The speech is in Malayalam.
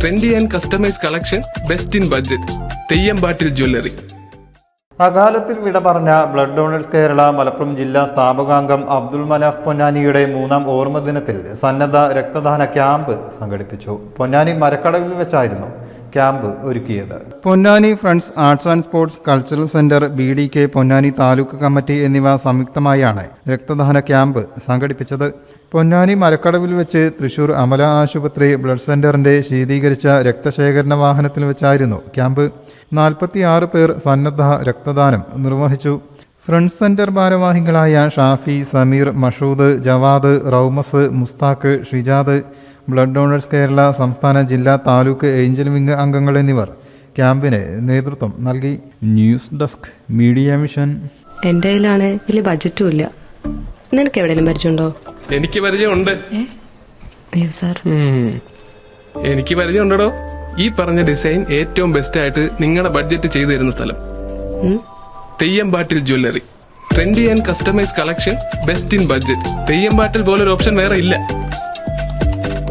Trendy and customise collection best in budget Theyyampattil jewellery അകാലത്തിൽ വിട പറഞ്ഞ ബ്ലഡ് ഡോണേഴ്സ് കേരള മലപ്പുറം ജില്ലാ സ്ഥാപകാംഗം അബ്ദുൾ മനാഫ് പൊന്നാനിയുടെ മൂന്നാം ഓർമ്മ ദിനത്തിൽ സന്നദ്ധ രക്തദാന ക്യാമ്പ് സംഘടിപ്പിച്ചു. പൊന്നാനി മരക്കടവിൽ വെച്ചായിരുന്നു ക്യാമ്പ് ഒരുക്കിയത്. Ponnani friends arts and sports cultural centre B D K Ponnani taluk committee എന്നിവ സംയുക്തമായാണ് രക്തദാന ക്യാമ്പ് സംഘടിപ്പിച്ചത്. പൊന്നാനി മരക്കടവിൽ വെച്ച് തൃശൂർ അമല ആശുപത്രി ബ്ലഡ് സെന്ററിന്റെ ശീതീകരിച്ച രക്തശേഖരണ വാഹനത്തിൽ വെച്ചായിരുന്നു ക്യാമ്പ്. നാൽപ്പത്തിയാറ് പേർ സന്നദ്ധ രക്തദാനം നിർവഹിച്ചു. ഫ്രണ്ട് സെന്റർ ഭാരവാഹികളായ ഷാഫി സമീർ മഷൂദ് ജവാദ് റൌമസ് മുസ്താഖ് ഷിജാദ് ബ്ലഡ് ഡോണേഴ്സ് കേരള സംസ്ഥാന ജില്ലാ താലൂക്ക് ഏഞ്ചൽ വിംഗ് അംഗങ്ങൾ എന്നിവർ ക്യാമ്പിന് നേതൃത്വം നൽകി. News desk media mission. എന്റെ കയ്യിലാണ് വലിയ ബജറ്റും ഇല്ല. നിനക്ക് എവിടെയെങ്കിലും പരിചയമുണ്ടോ? എനിക്ക് പരിചയമുണ്ട്. അയ്യോ സാർ എനിക്ക് പരിചയമുണ്ടോ ഈ പറഞ്ഞ ഡിസൈൻ ഏറ്റവും ബെസ്റ്റ് ആയിട്ട് നിങ്ങളുടെ ബഡ്ജറ്റ് ചെയ്തു തരുന്ന സ്ഥലം. Theyyampattil jewellery trendy and customise collection best in budget Theyyampattil പോലെ ഒരു ഓപ്ഷൻ വേറെ ഇല്ല.